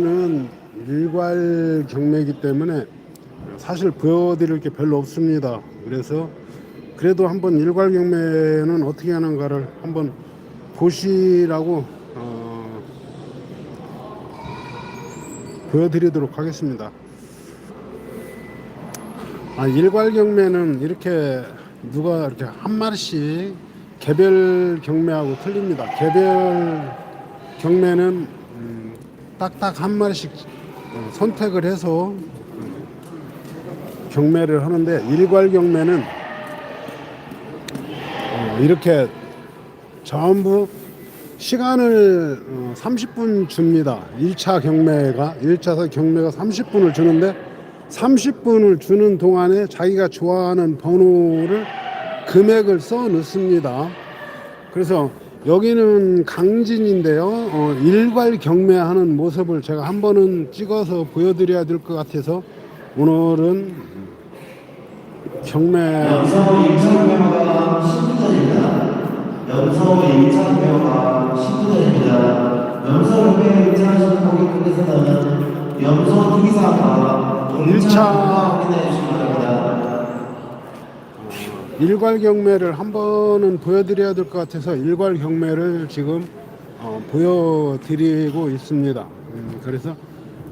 는 일괄 경매이기 때문에 사실 보여드릴 게 별로 없습니다. 그래서 그래도 한번 일괄 경매는 어떻게 하는가를 한번 보시라고 어, 보여드리도록 하겠습니다. 아, 일괄 경매는 이렇게 누가 이렇게 한 마리씩 개별 경매하고 틀립니다. 개별 경매는 음, 딱딱 한 마리씩 어, 선택을 해서 음, 경매를 하는데 일괄 경매는 어, 이렇게 전부 시간을 어, 30분 줍니다. 1차 경매가 1차 경매가 30분을 주는데 30분을 주는 동안에 자기가 좋아하는 번호를 금액을 써 넣습니다. 그래서 여기는 강진인데요. 어, 일괄 경매하는 모습을 제가 한 번은 찍어서 보여드려야 될 것 같아서 오늘은 경매 연서 임상 경매가 10분 전입니다. 연서 임상 경매가 10분 전입니다. 연서 경매 입장하시는 고객분께서는 연서 특이사항과 일차 확인해 주시기 바랍니다. 일괄 경매를 한 번은 보여드려야 될 것 같아서 일괄 경매를 지금 어, 보여드리고 있습니다. 음, 그래서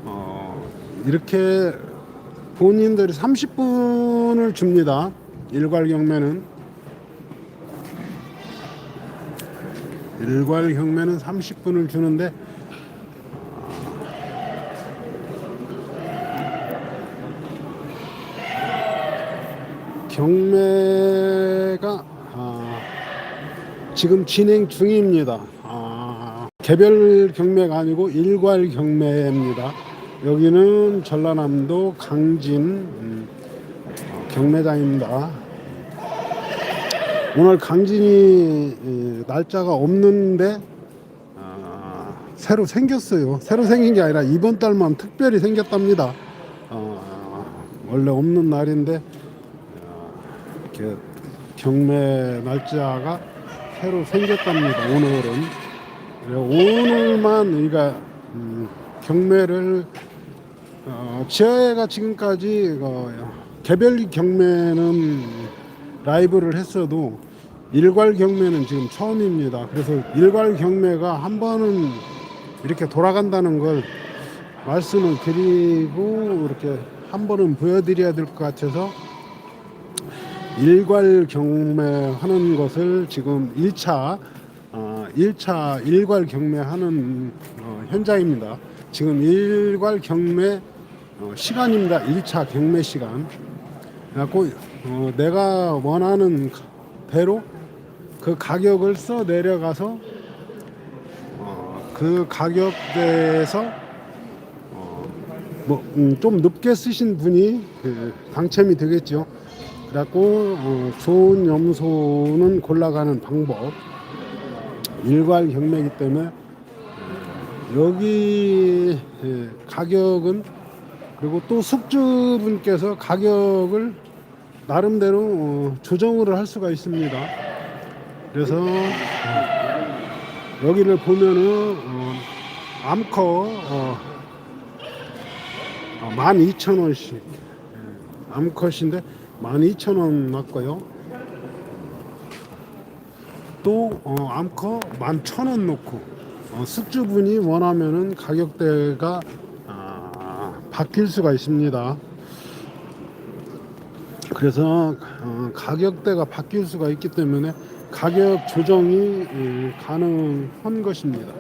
어, 이렇게 본인들이 30분을 줍니다. 일괄 경매는 일괄 경매는 30분을 주는데 경매가 아, 지금 진행 중입니다. 아, 개별 경매가 아니고 일괄 경매입니다. 여기는 전라남도 강진 음, 어, 경매장입니다. 오늘 강진이 이, 날짜가 없는데 아, 새로 생겼어요. 새로 생긴 게 아니라 이번 달만 특별히 생겼답니다. 어, 원래 없는 날인데 이렇게 경매 날짜가 새로 생겼답니다. 오늘은 그래서 오늘만 우리가 음, 경매를 어, 제가 지금까지 어, 개별 경매는 라이브를 했어도 일괄 경매는 지금 처음입니다. 그래서 일괄 경매가 한 번은 이렇게 돌아간다는 걸 말씀을 드리고 이렇게 한 번은 보여드려야 될 것 같아서 일괄 경매하는 것을 지금 1차 어, 1차 일괄 경매하는 어, 현장입니다. 지금 일괄 경매 어, 시간입니다. 1차 경매 시간. 그래갖고 어, 내가 원하는 대로 그 가격을 써 내려가서 어, 그 가격대에서 어, 뭐좀 높게 쓰신 분이 그 당첨이 되겠죠. 그래갖고 어, 좋은 염소는 골라가는 방법 일괄 경매이기 때문에 어, 여기 예, 가격은 그리고 또 숙주분께서 가격을 나름대로 어, 조정을 할 수가 있습니다. 그래서 어, 여기를 보면은 어, 암컷 어, 어, 12,000원씩 암컷인데 12,000원 났고요. 또 어, 암컷 11,000원 놓고 어, 숙주분이 원하면은 가격대가 아, 바뀔 수가 있습니다. 그래서 어, 가격대가 바뀔 수가 있기 때문에 가격 조정이 예, 가능한 것입니다.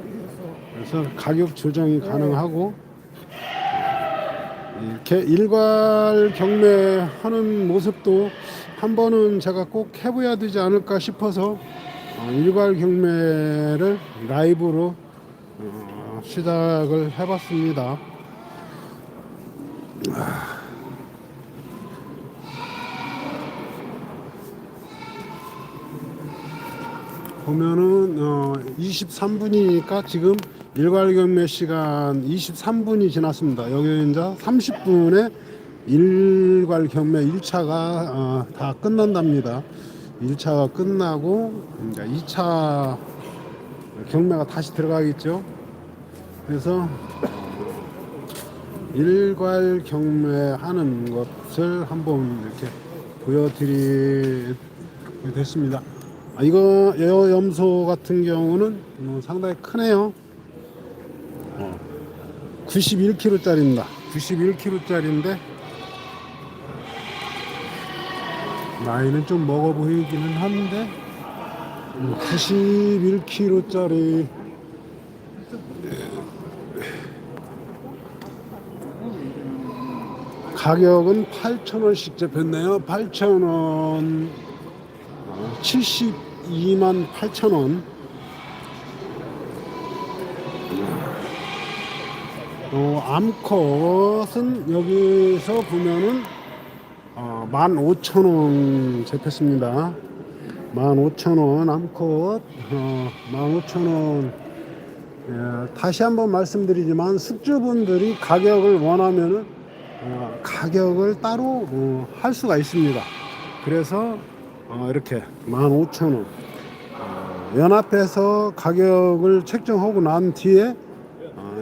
그래서 가격 조정이 가능하고 이렇게 일괄 경매하는 모습도 한 번은 제가 꼭 해봐야 되지 않을까 싶어서 어, 일괄 경매를 라이브로 어, 시작을 해봤습니다. 보면은 어 23분이니까 지금 일괄 경매 시간 23분이 지났습니다. 여기 이제 30분에 일괄 경매 1차가 어, 다 끝난답니다. 1차가 끝나고 이제 2차 경매가 다시 들어가겠죠. 그래서 일괄 경매하는 것을 한번 이렇게 보여드리게 됐습니다. 아, 이거 여 염소 같은 경우는 어, 상당히 크네요. 91kg짜리입니다. 91kg짜리인데 나이는 좀 먹어 보이기는 한데 91kg짜리 가격은 8,000원씩 잡혔네요. 8,000원 72만 8,000원 어, 암컷은 여기서 보면은 어, 15,000원 잡혔습니다. 15,000원 암컷 어, 15,000원 예, 다시 한번 말씀드리지만 숙주분들이 가격을 원하면은 어, 가격을 따로 어, 할 수가 있습니다. 그래서 어, 이렇게 15,000원 어, 연합해서 가격을 책정하고 난 뒤에 어,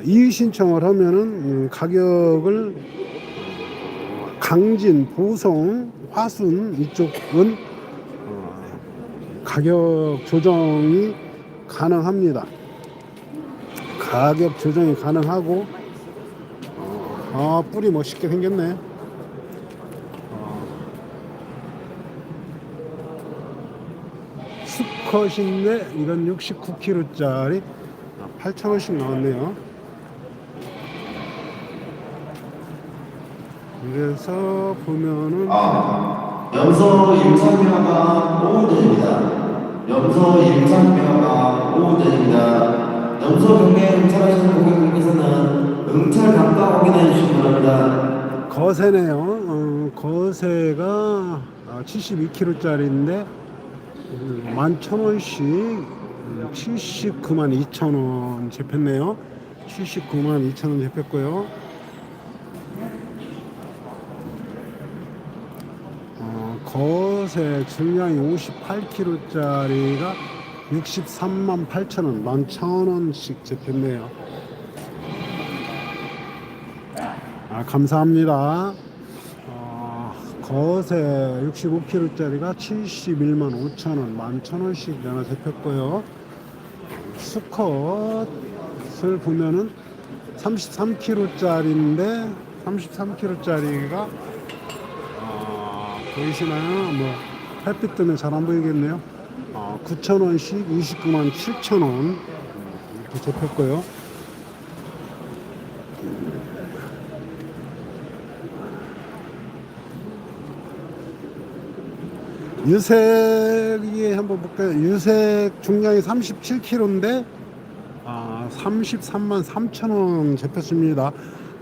이의 신청을 하면은 음, 가격을 어, 강진, 보성, 화순 이쪽은 어, 가격 조정이 가능합니다. 가격 조정이 가능하고 어, 아 뿔이 멋있게 생겼네. 어. 수컷인데 이건 69kg짜리 8,000원씩 나왔네요. 그래서 보면은 아, 염소 임상명화가 5원전입니다. 염소 임상명화가 5원전입니다. 염소 경매 응찰하시는 고객님께서는 응찰 감가 확인해 주시기 바랍니다. 거세네요. 어, 거세가 72kg짜리인데 11,000원씩 79만 2천원 잡혔네요. 79만 2천원 잡혔고요. 거세 중량이 58kg짜리가 63만 8천 원, 11,000원씩 잡혔네요. 아, 감사합니다. 어, 거세 65kg짜리가 71만 5천 원, 11,000원씩 하나 잡혔고요. 수컷을 보면은 33kg짜리인데 33kg짜리가 아, 보이시나요? 뭐 햇빛 때문에 잘 안 보이겠네요. 아, 9,000원씩 29만 7천원 이렇게 잡혔고요. 유색이 한번 볼까요? 유색 중량이 37kg인데 아, 33만 3천 원 잡혔습니다.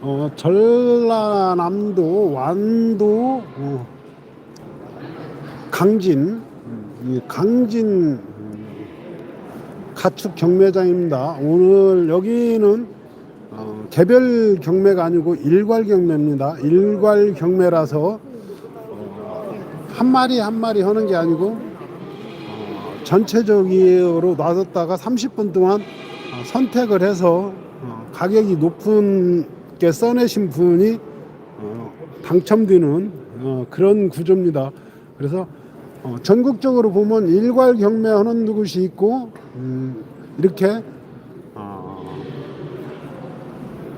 어, 전라남도 완도 어, 강진 강진 음, 가축 경매장입니다. 오늘 여기는 어, 개별 경매가 아니고 일괄 경매입니다. 일괄 경매라서 한 마리 한 마리 하는 게 아니고 어, 전체적으로 놔뒀다가 30분 동안 어, 선택을 해서 어, 가격이 높은 게 써내신 분이 어, 당첨되는 어, 그런 구조입니다. 그래서 어, 전국적으로 보면 일괄 경매하는 곳이 있고 음, 이렇게 어,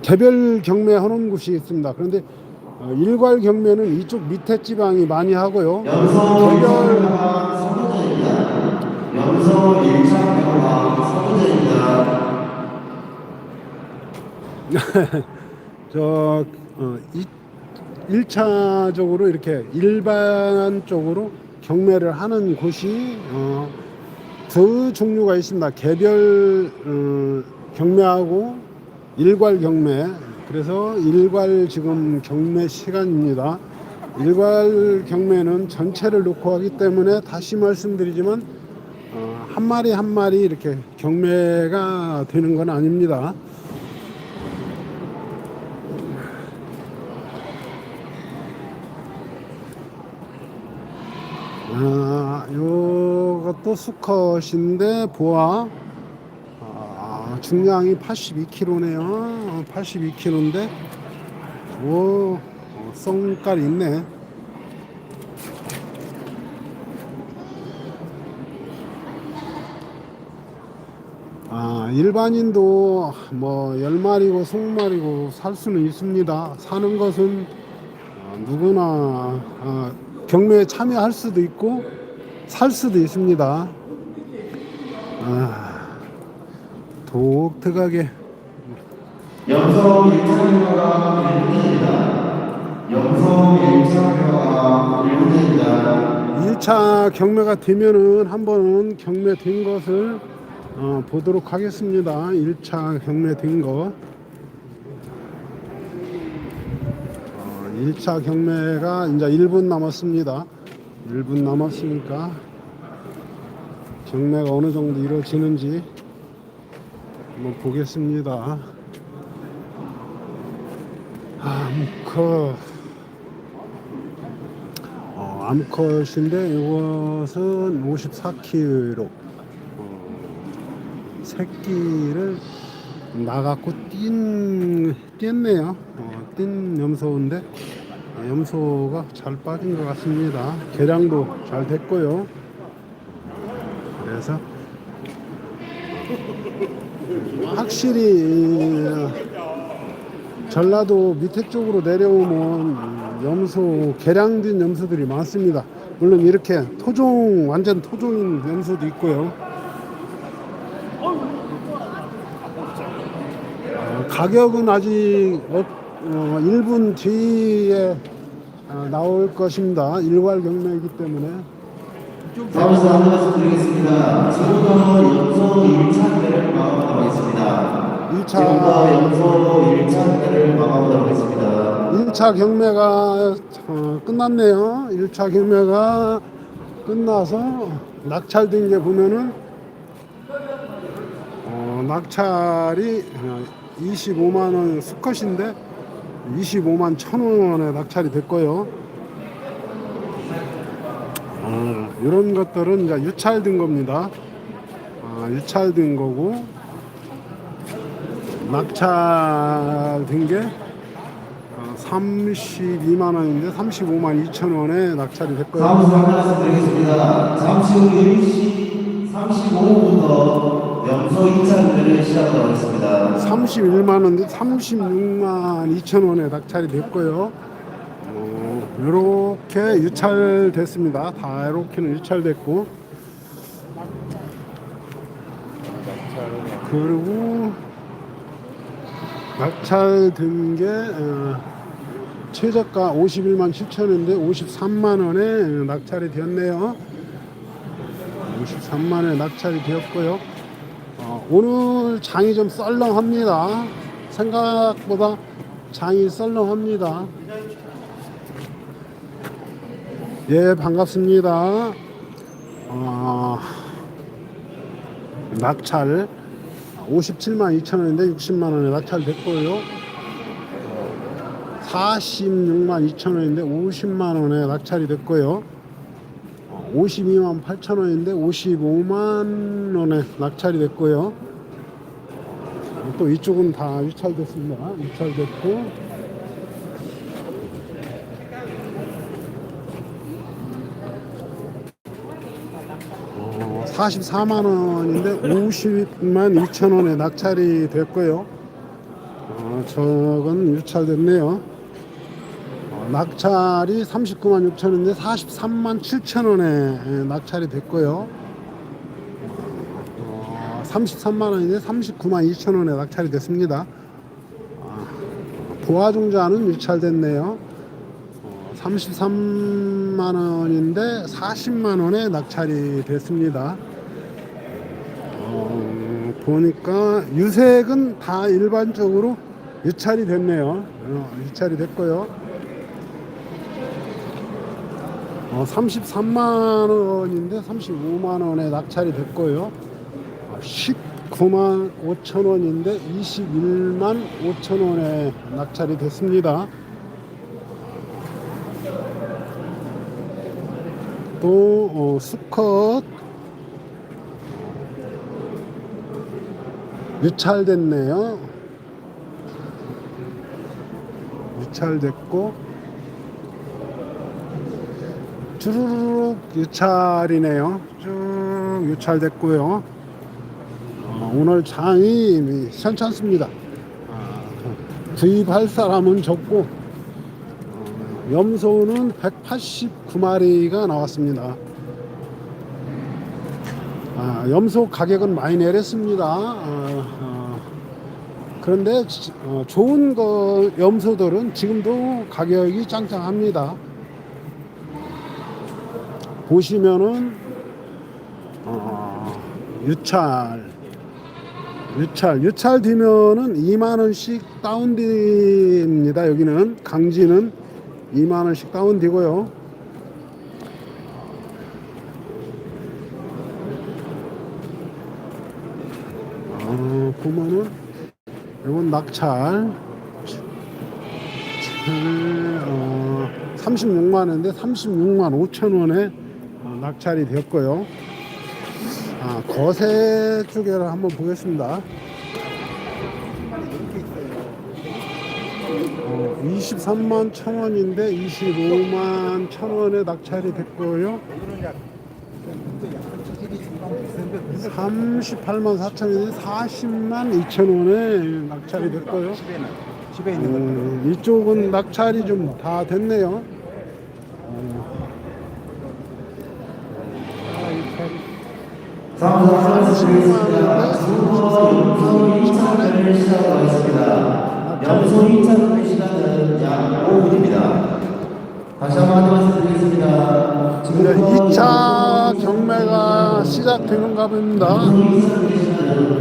개별 경매하는 곳이 있습니다. 그런데 어, 일괄 경매는 이쪽 밑에 지방이 많이 하고요. 개별. 저 어, 이, 1차적으로 이렇게 일반적으로 경매를 하는 곳이 어, 두 종류가 있습니다. 개별 어, 경매하고 일괄 경매. 그래서 일괄 지금 경매 시간입니다. 일괄 경매는 전체를 놓고 하기 때문에 다시 말씀드리지만 어, 한 마리 한 마리 이렇게 경매가 되는 건 아닙니다. 아, 요것도 수컷인데 보아 아, 중량이 82kg네요. 82kg인데 오, 어, 썬깔 있네. 아, 일반인도 뭐 10마리고 20마리고 살 수는 있습니다. 사는 것은 어, 누구나 어, 경매에 참여할 수도 있고 살 수도 있습니다. 아, 독특하게 염소 1차경마가 1분입니다. 염소 1차경마가 1분입니다. 1차 경매가 되면은 한번은 경매 된 것을 어, 보도록 하겠습니다. 1차 경매 된 거. 1차 경매가 이제 1분 남았습니다. 1분 남았으니까 경매가 어느 정도 이루어지는지 한번 보겠습니다. 암컷. 어, 암컷인데 이것은 54kg. 어, 새끼를 나갖고 뛴, 뛰었네요. 어, 뛴 염소인데 어, 염소가 잘 빠진 것 같습니다. 개량도 잘 됐고요. 그래서 확실히 전라도 밑에 쪽으로 내려오면 염소 개량된 염소들이 많습니다. 물론 이렇게 토종 완전 토종인 염소도 있고요. 가격은 아직 어, 어, 1분 뒤에 어, 나올 것입니다. 일괄 경매이기 때문에 다음으로 한 말씀 드리겠습니다. 지금부터 염소 1차경매를 마감하도록 하겠습니다. 1차 지금부터 염소 1차경매를 마감하도록 하겠습니다. 1차 경매가 어, 끝났네요. 1차 경매가 끝나서 낙찰된 게 보면은 어, 낙찰이 25만 원 수컷인데 25만 1천 원에 낙찰이 됐고요. 어, 이런 것들은 이제 유찰된 겁니다. 아, 유찰된 거고 낙찰된 게 어, 32만 원인데 35만 2천 원에 낙찰이 됐고요. 다음으로 한 말씀 드리겠습니다. 잠시 후 10시 35분부터 염소 2차경매를 시작하도록 하겠습니다. 31만 원인데 36만 2천 원에 낙찰이 됐고요. 어, 이렇게 유찰됐습니다. 다 이렇게는 유찰됐고 그리고 낙찰된 게 어, 최저가 51만 7천 원인데 53만 원에 낙찰이 되었네요. 53만 원에 낙찰이 되었고요. 어, 오늘 장이 좀 썰렁합니다. 생각보다 장이 썰렁합니다. 예, 반갑습니다. 어, 낙찰 57만 2천 원인데 60만 원에 낙찰 됐고요. 46만 2천 원인데 50만 원에 낙찰이 됐고요. 52만 8천 원인데 55만 원에 낙찰이 됐고요. 또 이쪽은 다 유찰됐습니다. 유찰됐고 어, 44만 원인데 50만 2천 원에 낙찰이 됐고요. 어, 저건 유찰됐네요. 어, 낙찰이 39만 6천 원인데 43만 7천 원에 낙찰이 됐고요. 어, 33만 원인데 39만 2천 원에 낙찰이 됐습니다. 아, 부하종자는 유찰됐네요. 어, 33만 원인데 40만 원에 낙찰이 됐습니다. 어, 보니까 유색은 다 일반적으로 유찰이 됐네요. 어, 유찰이 됐고요. 어, 33만 원인데 35만 원에 낙찰이 됐고요. 어, 19만 5천 원인데 21만 5천 원에 낙찰이 됐습니다. 또 어, 수컷 유찰됐네요. 유찰됐고 주르륵 유찰이네요. 쭉 유찰됐고요. 어, 오늘 장이 괜찮습니다. 아, 구입할 사람은 적고 어, 염소는 189마리가 나왔습니다. 아, 염소 가격은 많이 내렸습니다. 어, 어, 그런데 지- 어, 좋은 거 염소들은 지금도 가격이 짱짱합니다. 보시면은 어, 유찰 유찰 유찰 뒤면은 2만 원씩 다운디입니다. 여기는 강지는 2만 원씩 다운디고요. 어, 보면은 이건 낙찰 어, 36만 원인데 36만 5천 원에 어, 낙찰이 됐고요. 아, 거세 쪽에를 한번 보겠습니다. 어, 23만 천 원인데 25만 천 원에 낙찰이 됐고요. 38만 4천 원인데 40만 2천 원에 낙찰이 됐고요. 집에 있는 거. 음, 이쪽은 낙찰이 좀 다 됐네요. 감사합니다. 염소 2차전을 시작하겠습니다. 염소 2차전의 시간은 약 5분입니다. 다시 한번 말씀드리겠습니다. 이제 2차 경매가 시작되는 가 봅니다.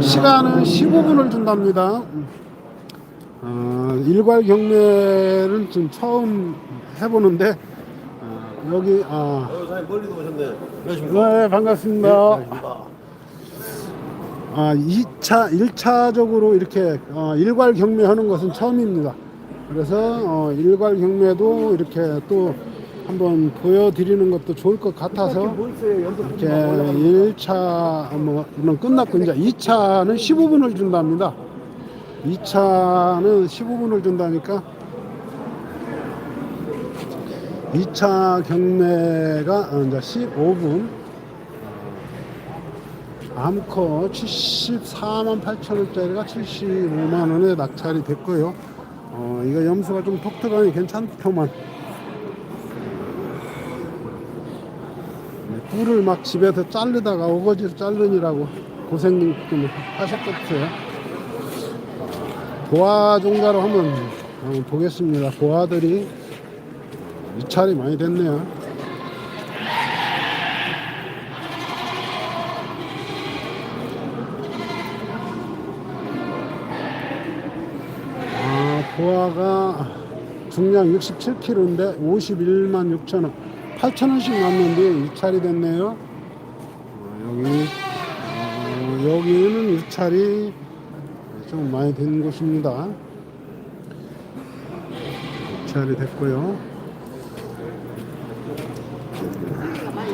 시간은 15분을 준답니다. 어, 일괄 경매를 좀 처음 해보는데 어, 여기 아, 사장님 멀리도 오셨네. 안녕하십니까? 네 반갑습니다. 아, 2차, 1차적으로 이렇게 어, 일괄 경매하는 것은 처음입니다. 그래서 어, 일괄 경매도 이렇게 또 한번 보여드리는 것도 좋을 것 같아서 이렇게 1차 뭐는 끝났고 이제 2차는 15분을 준답니다. 2차는 15분을 준다니까 2차 경매가 어, 이제 15분 암커 74만 8천 원짜리가 75만 원에 낙찰이 됐고요. 어, 이거 염소가 좀 독특하니 괜찮더만. 네, 꿀을 막 집에서 자르다가 어거지로 자르니라고 고생 좀 하셨겠어요. 보아 종가로 한번 한번 보겠습니다. 보아들이 유찰이 많이 됐네요. 아, 보아가 중량 67kg인데 51만 6천 원, 8천 원씩 남는데 유찰이 됐네요. 어, 여기 어, 여기는 유찰이 좀 많이 된 곳입니다. 유찰이 됐고요. 아, 아,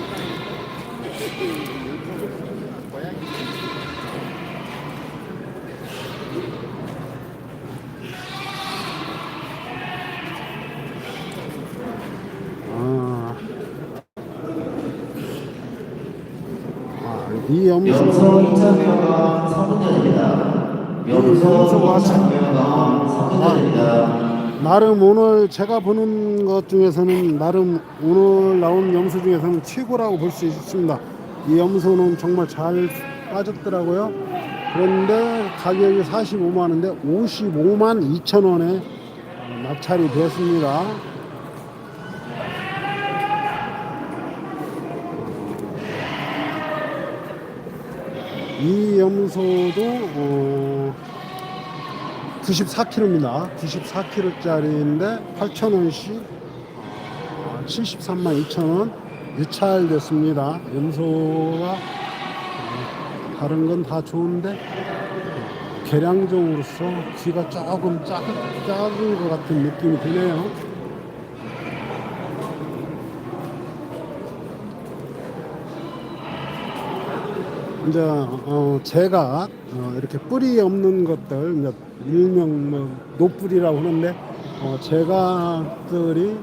이 염소 염소 2차 명강 3분 전입니다. 염소 2차 명강 3분 전입니다. 나름 오늘 제가 보는 것 중에서는 나름 오늘 나온 염소 중에서는 최고라고 볼 수 있습니다. 이 염소는 정말 잘 빠졌더라고요. 그런데 가격이 45만 원인데 55만 2천 원에 낙찰이 됐습니다. 이 염소도 어, 94kg입니다. 94kg짜리인데 8,000원씩 73만 2천원 유찰됐습니다. 염소가 어, 다른 건 다 좋은데 어, 계량종으로서 귀가 조금 작, 작은 것 같은 느낌이 드네요. 이제 어, 제가 어, 이렇게 뿌리 없는 것들 일명 뭐 노뿌리라고 하는데 어, 제각들이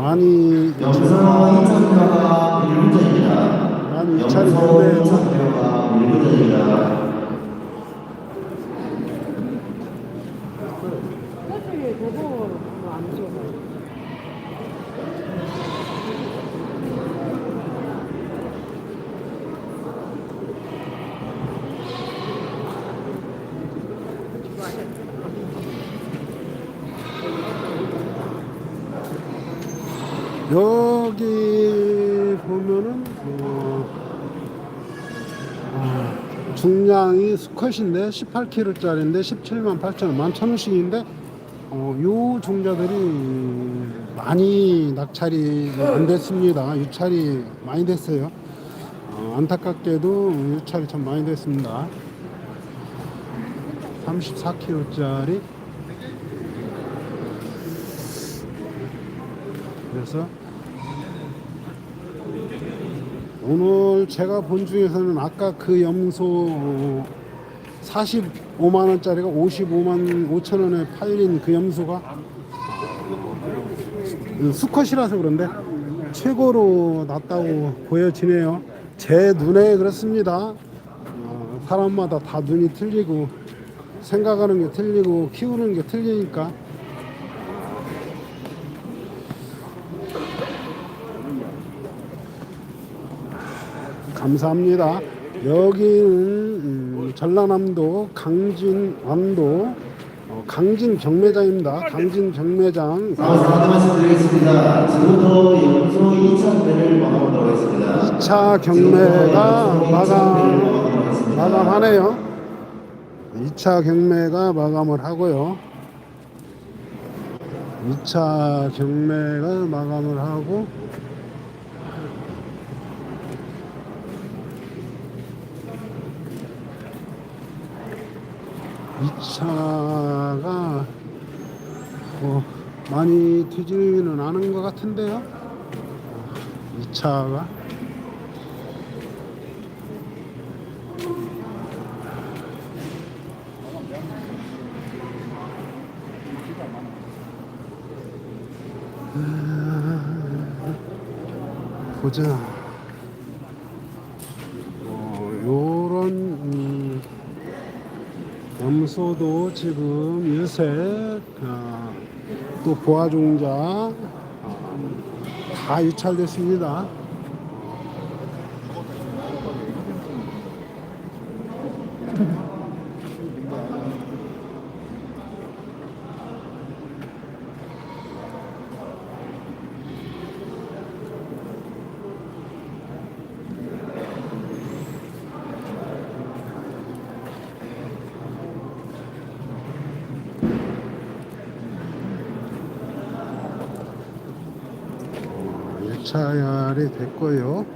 많이 염소 2,000표가 1분 전입니다. 많이 염소 이차를 했네요. 2,000표가 1분 전입니다. 사실 저거 안 좋아. 여기 보면은 어, 아, 중량이 수컷인데 18kg짜리인데 17만 8천 원, 1만 천 원씩인데 어, 요 종자들이 많이 낙찰이 안 됐습니다. 유찰이 많이 됐어요. 어, 안타깝게도 유찰이 참 많이 됐습니다. 34kg짜리 그래서 오늘 제가 본 중에서는 아까 그 염소 45만 원짜리가 55만 5천 원에 팔린 그 염소가 수컷이라서 그런데 최고로 낫다고 보여지네요. 제 눈에 그렇습니다. 어, 사람마다 다 눈이 틀리고 생각하는 게 틀리고 키우는 게 틀리니까 감사합니다. 여기는 음, 전라남도 강진 왕도 어, 강진 경매장입니다. 강진 경매장 안내 말씀드리겠습니다. 지금부터 염소 2,000대를 마감하도록 하겠습니다. 2차 경매가 마감 마감하네요. 2차 경매가 마감을 하고요. 2차 경매가 마감을 하고 이 차가 뭐 많이 뒤지는 않은 것 같은데요. 2차가 보자. 어, 요런 음, 염소도 지금 요새 아, 또 보아종자 아, 다 유찰됐습니다. 유찰이 됐고요.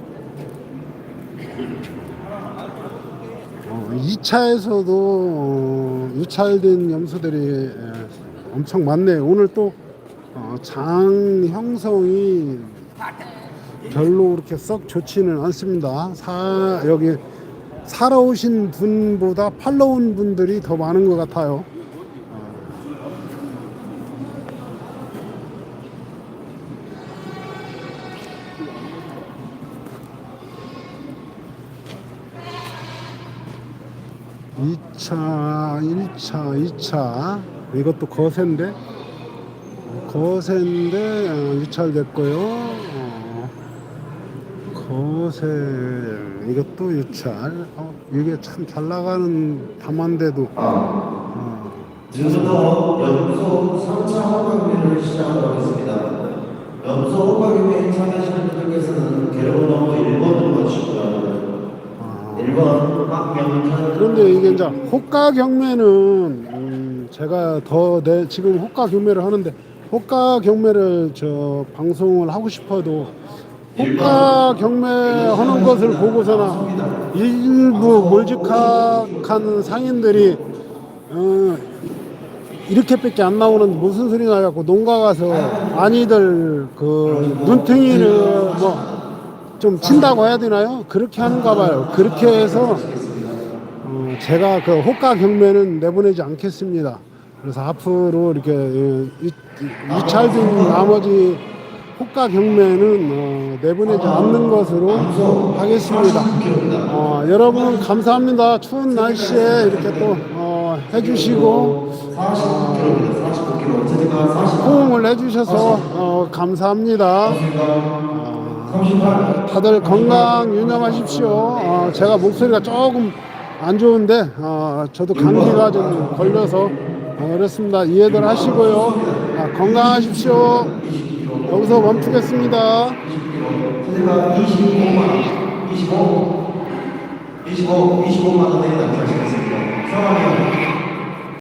어, 2차에서도 어, 유찰된 염소들이 에, 엄청 많네요. 오늘 또 어, 장 형성이 별로 그렇게 썩 좋지는 않습니다. 사, 여기 사러 오신 분보다 팔러 온 분들이 더 많은 것 같아요. 이차일차이차 이것도 거세인데 거세인데 어, 유찰됐고요. 어, 거세 이것도 유찰. 어, 이게 참 잘 나가는 담한데도 어, 지금부터 염소 3차 호가경매를 시작하도록 하겠습니다. 염소 호가경매에 참여하시는 분들께서는 계로번호 1번으로 와주시고요. 1번 박명찬 그런데 이게 이제 호가 경매는 음, 제가 더 내 지금 호가 경매를 하는데 호가 경매를 저 방송을 하고 싶어도 호가 경매 하는 것을 보고서나 일부 몰직한 상인들이 어, 이렇게밖에 안 나오는 무슨 소리 나갖고 농가 가서 아니들 그 눈탱이를 뭐 좀 친다고 해야 되나요? 그렇게 하는가 봐요. 그렇게 해서 어, 제가 그 호가 경매는 내보내지 않겠습니다. 그래서 앞으로 이렇게 예, 이- 이- 이찰된 나머지 호가 경매는 어, 내보내지 않는 것으로 하겠습니다. 어, 여러분 감사합니다. 추운 날씨에 이렇게 또 어, 해주시고 49kg입니다. 49kg. 어쨌든 40. 호응을 해주셔서 어, 감사합니다. 38. 다들 건강 유념하십시오. 어, 제가 목소리가 조금 안 좋은데 어, 저도 감기가 좀 걸려서 어, 그렇습니다. 이해들 하시고요. 아, 건강하십시오. 여기서 멈추겠습니다. 제가 25만 원, 25, 25, 25만 원에 남겨주겠습니다. 성함이